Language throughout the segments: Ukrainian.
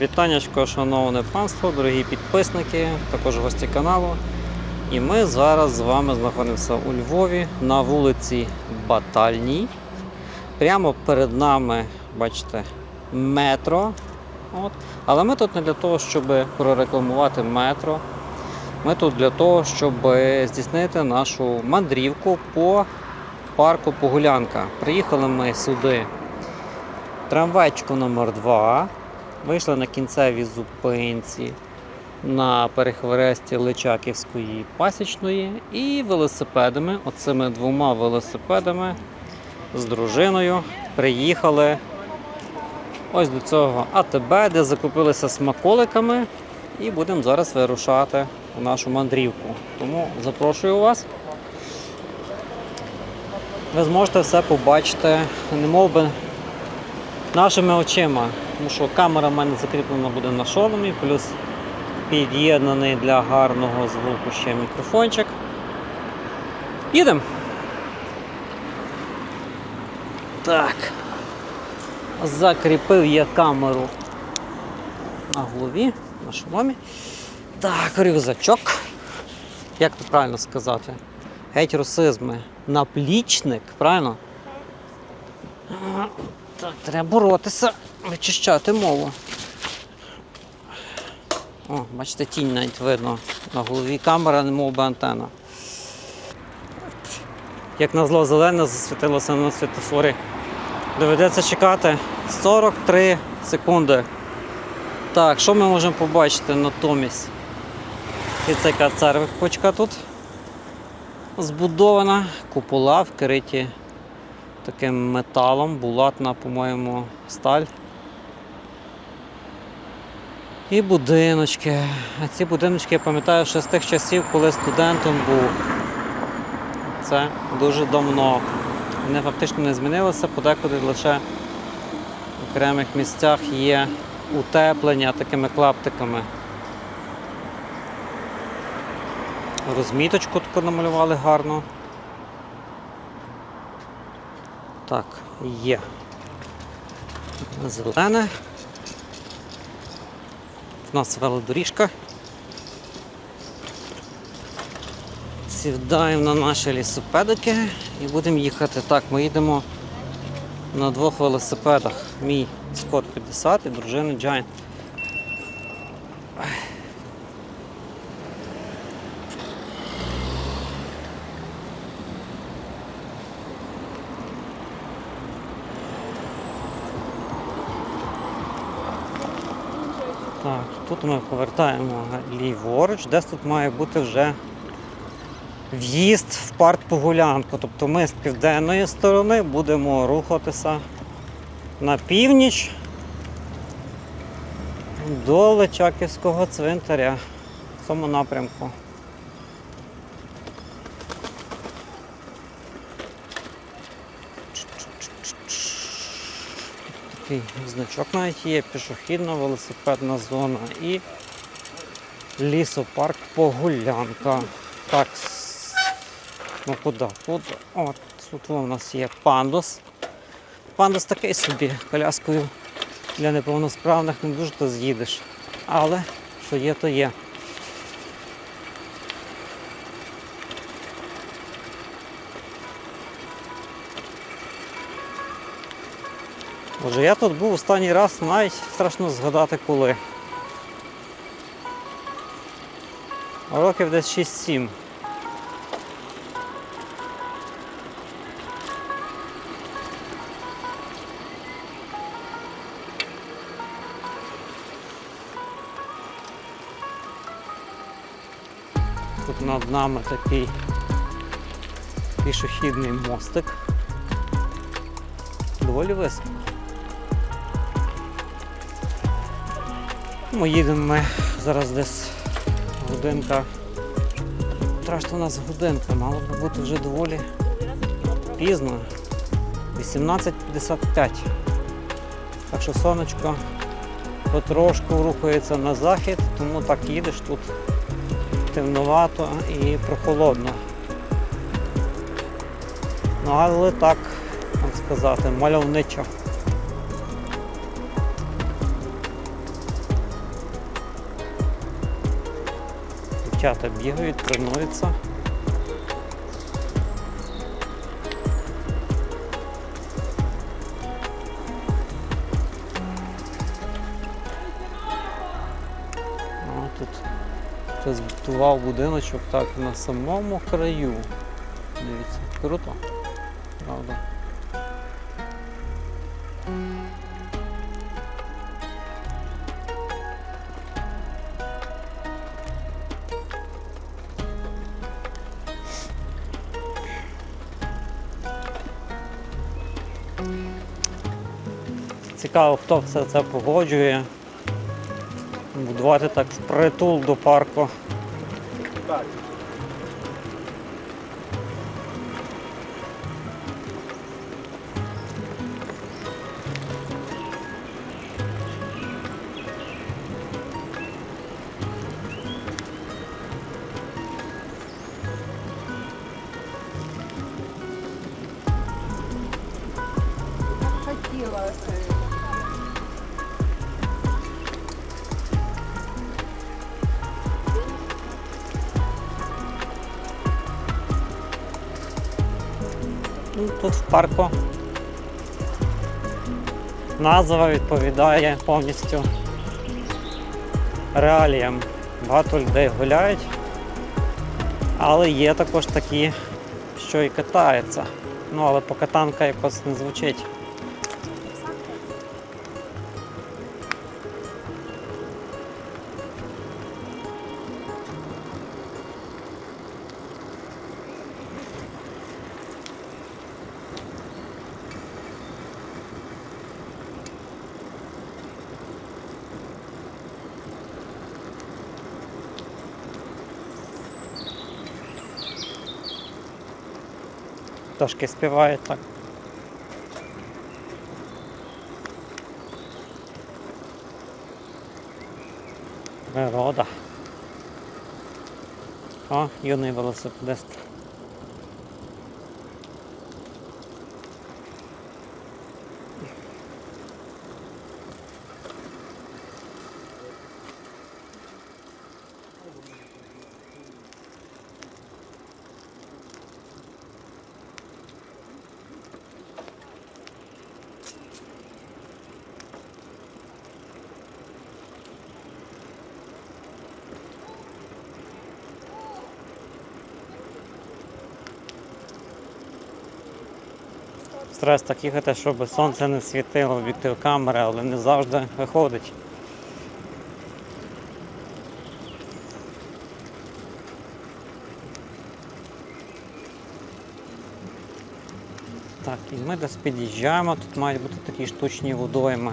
Вітаннячко, шановне панство, дорогі підписники, також гості каналу. І ми зараз з вами знаходимося у Львові на вулиці Батальній. Прямо перед нами, бачите, метро. От. Але ми тут не для того, щоб прорекламувати метро. Ми тут для того, щоб здійснити нашу мандрівку по парку Погулянка. Приїхали ми сюди трамвайчику номер 2 Вийшли на кінцевій зупинці на перехресті Личаківської пасічної і велосипедами, оцими двома велосипедами з дружиною приїхали ось до цього АТБ, де закупилися смаколиками, і будемо зараз вирушати у нашу мандрівку. Тому запрошую вас. Ви зможете все побачити, немов би нашими очима, тому що камера в мене закріплена буде на шоломі, плюс під'єднаний для гарного звуку ще мікрофончик. Їдемо. Так. Закріпив я камеру на голові, на шоломі. Так, рюкзачок. Як це правильно сказати? Геть русизми. Наплічник, правильно? Так, треба боротися, вичищати мову. О, бачите, тінь навіть видно. На голові камера, не мов би антена. Як назло зелене засвітилося на світофорі. Доведеться чекати 43 секунди. Так, що ми можемо побачити натомість? І це церквочка тут збудована, купола вкриті таким металом, булатна, по-моєму, сталь. І будиночки. А ці будиночки я пам'ятаю ще з тих часів, коли студентом був. Це дуже давно. Вони фактично не змінилися, подекуди лише в окремих місцях є утеплення такими клаптиками. Розміточку таку намалювали гарно. Так, є. Зелене. У нас велодоріжка. Сідаємо на наші лісопедики і будемо їхати. Так, ми їдемо на двох велосипедах. Мій Scott 50 і дружина Giant. Так, тут ми повертаємо ліворуч, десь тут має бути вже в'їзд в парк Погулянку. Тобто ми з південної сторони будемо рухатися на північ до Личаківського цвинтаря в цьому напрямку. Такий значок навіть є, пішохідна велосипедна зона і лісопарк Погулянка. Так, ну куди? Куди? От, тут у нас є пандус. Пандус такий собі, коляскою для неповносправних не дуже то з'їдеш. Але що є, то є. Боже, я тут був останній раз, навіть страшно згадати коли. Років десь 6-7. Тут над нами такий пішохідний мостик. Доволі високо. Ми їдемо ми зараз десь годинка. Страшно у нас годинка, мало би бути вже доволі пізно. 18.55. Так що сонечко потрошку рухається на захід, тому так їдеш тут темновато і прохолодно. Ну але так, як сказати, мальовничо. Дівчата бігають, тренуються. О, тут хтось збудував будиночок так на самому краю. Дивіться, круто. Правда. Цікаво, хто все це погоджує. Будувати так впритул до парку. Ну, Тут в парку назва відповідає повністю реаліям. Багато людей гуляють, але є також такі, що і катаються. Ну, але покатанка якось не звучить. Пташки співають так. Природа. О, юний велосипедист. Стараюсь так їхати, щоб сонце не світило в камери, але не завжди виходить. Так, і ми десь під'їжджаємо, тут мають бути такі штучні водойми.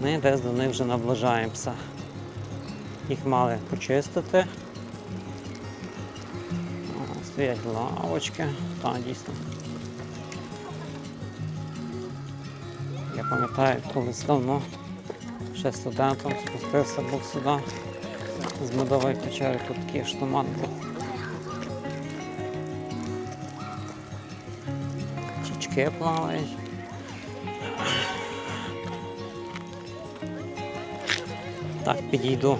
Ми десь до них вже наближаємося. Їх мали почистити. Стоять лавочки. Так, дійсно. Пам'ятаю, колись давно ще студентом спустився був сюди з медової печери, тут такий штуман був. Чічки плавають. Так, підійду.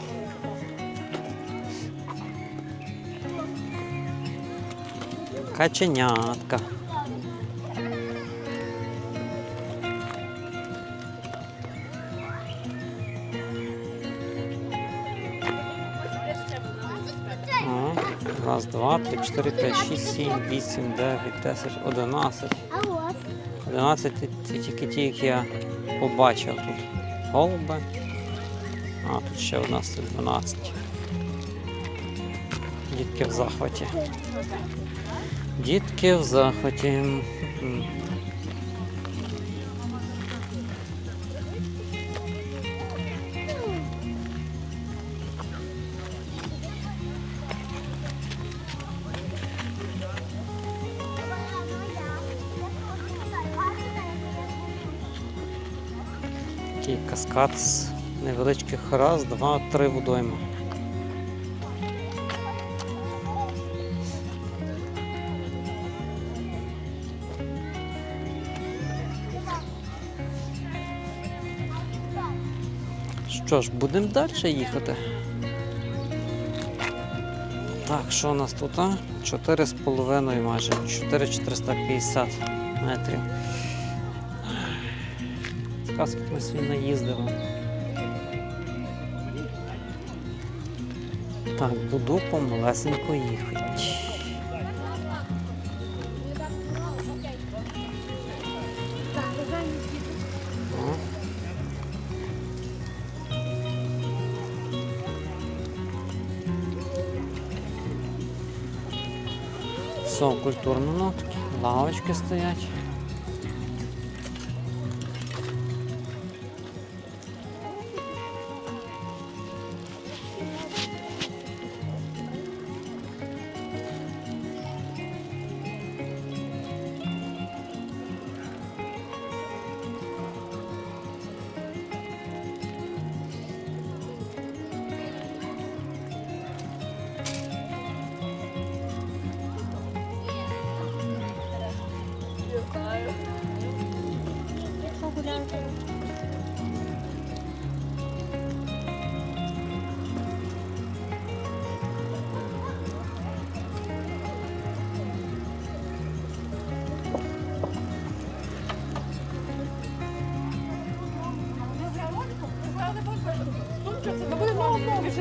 Каченятка. 2, 3, 4, 5, 6, 7, 8, 9, 10, 11. 11 це тільки ті, які я побачив тут. Голуби. А, тут ще у нас 12. Дітки в захваті. Дітки в захваті. З невеличких раз, два, три водойми. Що ж, будемо далі їхати. Так, що у нас тут? а? 4,5 майже, 4,450 метрів. Сказки ми сьогодні наїздили. Так, буду помалесенько їхати. Все культурно, такі лавочки стоять.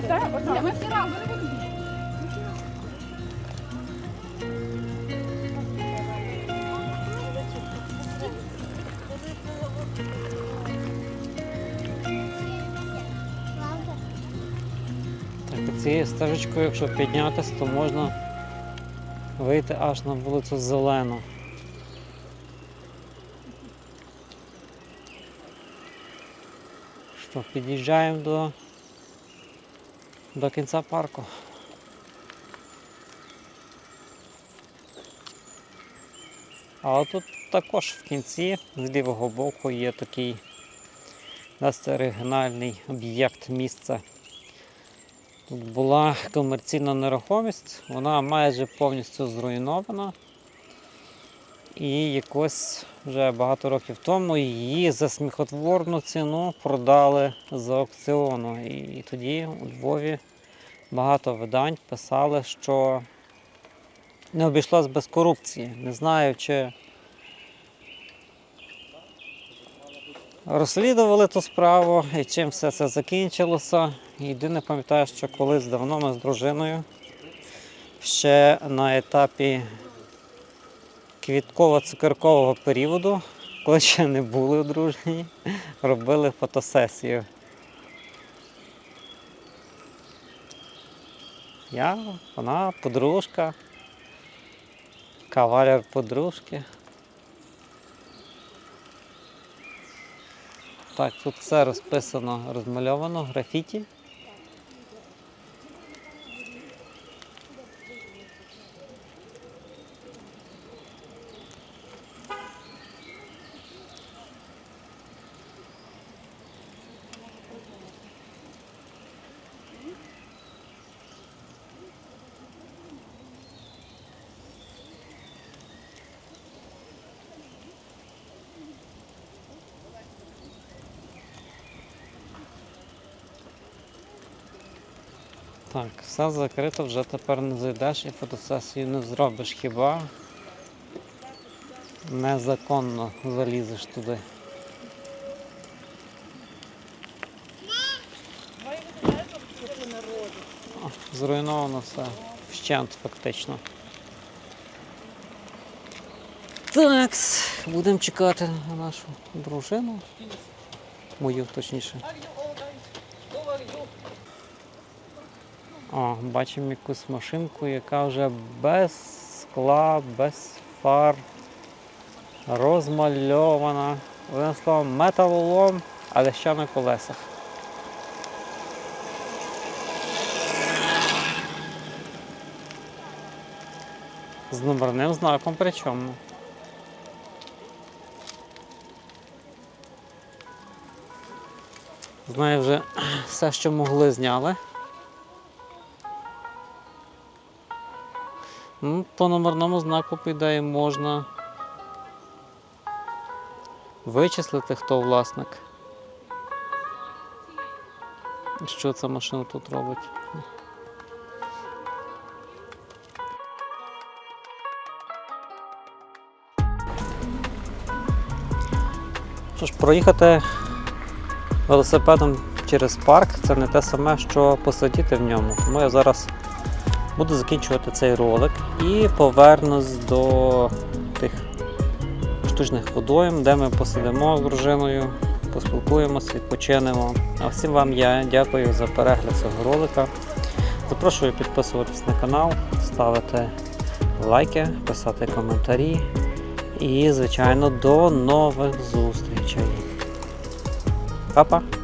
Так, і цією стежечкою, якщо піднятися, то можна вийти аж на вулицю Зелену. Що, під'їжджаємо до, до кінця парку. А тут також в кінці з лівого боку є такий досить оригінальний об'єкт місця. Тут була комерційна нерухомість, вона майже повністю зруйнована. І якось вже багато років тому її за сміхотворну ціну продали з аукціону. І тоді у Львові багато видань писали, що не обійшлось без корупції. Не знаю, чи розслідували ту справу і чим все це закінчилося. Єдине пам'ятаю, що колись давно ми з дружиною ще на етапі квітково-цукеркового періоду, коли ще не були одружені, робили фотосесію. Я, вона, подружка, кавалер подружки. Так, тут все розписано, розмальовано, графіті. Так, все закрито, вже тепер не зайдеш і фотосесію не зробиш хіба незаконно залізеш туди. О, Зруйновано все. Вщент фактично. Так, будемо чекати на нашу дружину. Мою точніше. О, бачимо якусь машинку, яка вже без скла, без фар, розмальована. Одним словом, металолом, але ще на колесах. З номерним знаком причому. Знаю, вже все, що могли, зняли. Ну, По номерному знаку, по можна вичислити, хто власник. Що ця машина тут робить? Що проїхати велосипедом через парк це не те саме, що посидіти в ньому. Тому я зараз буду закінчувати цей ролик і повернусь до тих штучних водойм, де ми посидимо з дружиною, поспілкуємося, відпочинемо. А всім вам я дякую за перегляд цього ролика. Запрошую підписуватись на канал, ставити лайки, писати коментарі. І, звичайно, до нових зустрічей. Па-па!